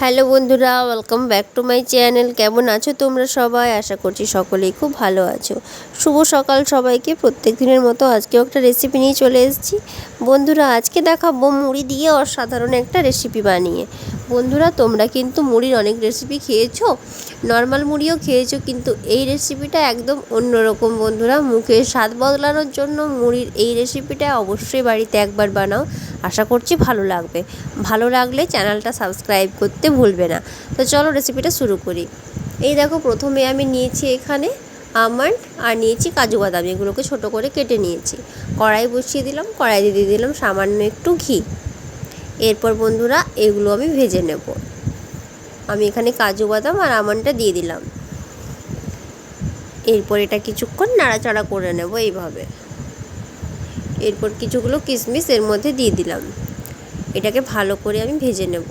Hello বন্ধুরা welcome back to my channel কেমন আছো তোমরা সবাই? আশা করছি সকলেই খুব ভালো আছো। শুভ সকাল সবাইকে। প্রত্যেক দিনের মতো আজকেও একটা রেসিপি নিয়ে চলে এসেছি। বন্ধুরা, আজকে দেখাবো মুড়ি দিয়ে অসাধারণ একটা রেসিপি বানিয়ে। বন্ধুরা, তোমরা কিন্তু মুড়ির অনেক রেসিপি খেয়েছো। নর্মাল মুড়িও খেয়েছো, কিন্তু এই রেসিপিটা একদম অন্যরকম বন্ধুরা। মুখে স্বাদ বদলানোর জন্য মুড়ির এই রেসিপিটা অবশ্যই বাড়িতে একবার বানাও। আশা করছি ভালো লাগবে। ভালো লাগলে চ্যানেলটা সাবস্ক্রাইব করতে ভুলবে না। তো চলো রেসিপিটা শুরু করি। এই দেখো, প্রথমে আমি নিয়েছি এখানে আমন্ড আর নিয়েছি কাজু বাদাম। এগুলোকে ছোটো করে কেটে নিয়েছি। কড়াই বসিয়ে দিলাম কড়াইতে দিয়ে দিলাম সামান্য একটু ঘি। এরপর বন্ধুরা এগুলো আমি ভেজে নেব। আমি এখানে কাজু বাদাম আর আমন্ডটা দিয়ে দিলাম। এরপর এটা কিছুক্ষণ নাড়াচাড়া করে নেব এইভাবে। এরপর কিছুগুলো কিশমিশ এর মধ্যে দিয়ে দিলাম। এটাকে ভালো করে আমি ভেজে নেব।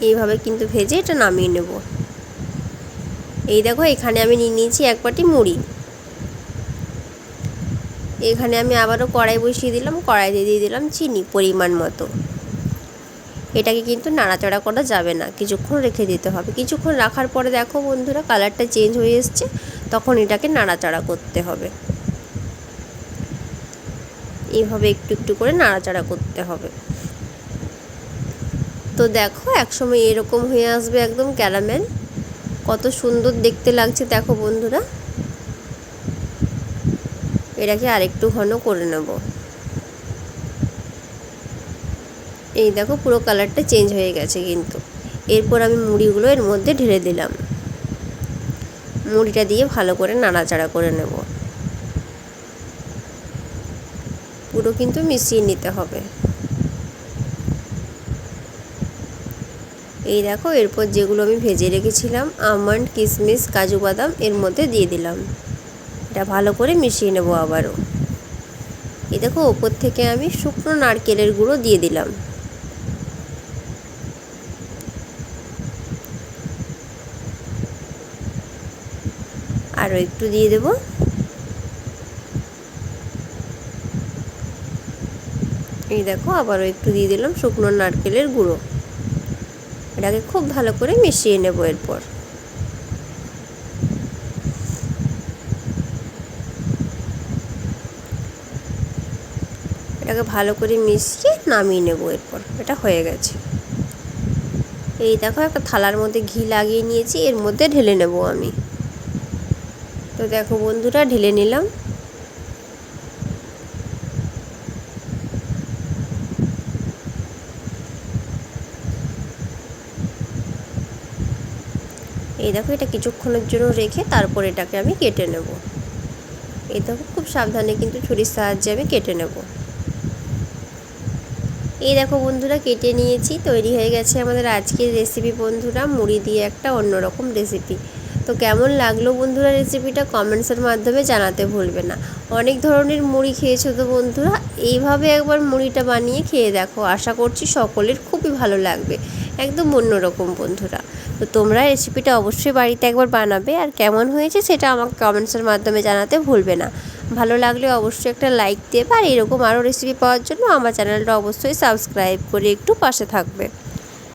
এইভাবে কিন্তু ভেজে এটা নামিয়ে নেব। এই দেখো এখানে আমি নিয়ে নিয়েছি এক বাটি মুড়ি। এখানে আমি আবারও কড়াই বসিয়ে দিলাম কড়াইতে দিয়ে দিলাম চিনি পরিমাণ মতো। এটাকে কিন্তু নাড়াচাড়া করা যাবে না, কিছুক্ষণ রেখে দিতে হবে। কিছুক্ষণ রাখার পরে দেখো বন্ধুরা, কালারটা চেঞ্জ হয়ে এসছে, তখন এটাকে নাড়াচাড়া করতে হবে। এইভাবে একটু একটু করে নাড়াচাড়া করতে হবে। তো দেখো, একসময় এরকম হয়ে আসবে একদম ক্যারামেল। কত সুন্দর দেখতে লাগছে, দেখো বন্ধুরা। এটাকে আরেকটু ঘন করে নেব। এই দেখো পুরো কালারটা চেঞ্জ হয়ে গেছে কিন্তু। এরপর আমি মুড়িগুলো এর মধ্যে ঢেলে দিলাম। মুড়িটা দিয়ে ভালো করে নাড়াচাড়া করে নেব। পুরো কিন্তু মিশিয়ে নিতে হবে। এই দেখো এরপর যেগুলো আমি ভেজে রেখেছিলাম, আমন্ড কিশমিশ কাজু বাদাম এর মধ্যে দিয়ে দিলাম। এটা ভালো করে মিশিয়ে নেব আবারও। এই দেখো, ওপর থেকে আমি শুকনো নারকেলের গুঁড়ো দিয়ে দিলাম। আরও একটু দিয়ে দেব। এই দেখো, আবারও একটু দিয়ে দিলাম শুকনো নারকেলের গুঁড়ো। এটাকে খুব ভালো করে মিশিয়ে নেব এরপর। এটাকে ভালো করে মিশিয়ে নামিয়ে নেব এরপর। এটা হয়ে গেছে। এই দেখো, একটা থালার মধ্যে ঘি লাগিয়ে নিয়েছি, এর মধ্যে ঢেলে নেব আমি। তো দেখো বন্ধুরা, ঢেলে নিলাম। এই দেখো, এটা কিছুক্ষণের জন্য রেখে তারপর এটাকে আমি কেটে নেব। এই দেখো, খুব সাবধানে কিন্তু ছুরির সাহায্যে আমি কেটে নেব। এই দেখো বন্ধুরা, কেটে নিয়েছি, তৈরি হয়ে গেছে আমাদের আজকের রেসিপি বন্ধুরা। মুড়ি দিয়ে একটা অন্যরকম রেসিপি তো কেমন লাগল বন্ধুরা রেসিপিটা কমেন্টসের মাধ্যমে জানাতে ভুলবে না। অনেক ধরনের মুড়ি খেয়েছো তো বন্ধুরা? এইভাবে একবার মুড়িটা বানিয়ে খেয়ে দেখো। আশা করছি সকলের খুবই ভালো লাগবে। একদম অন্যরকম বন্ধুরা। তো তোমরা রেসিপিটা অবশ্যই বাড়িতে একবার বানাবে আর কেমন হয়েছে সেটা আমাকে কমেন্টসের মাধ্যমে জানাতে ভুলবে না। ভালো লাগলে অবশ্যই একটা লাইক দেবে আর এরকম আরও রেসিপি পাওয়ার জন্য আমার চ্যানেলটা অবশ্যই সাবস্ক্রাইব করে একটু পাশে থাকবে।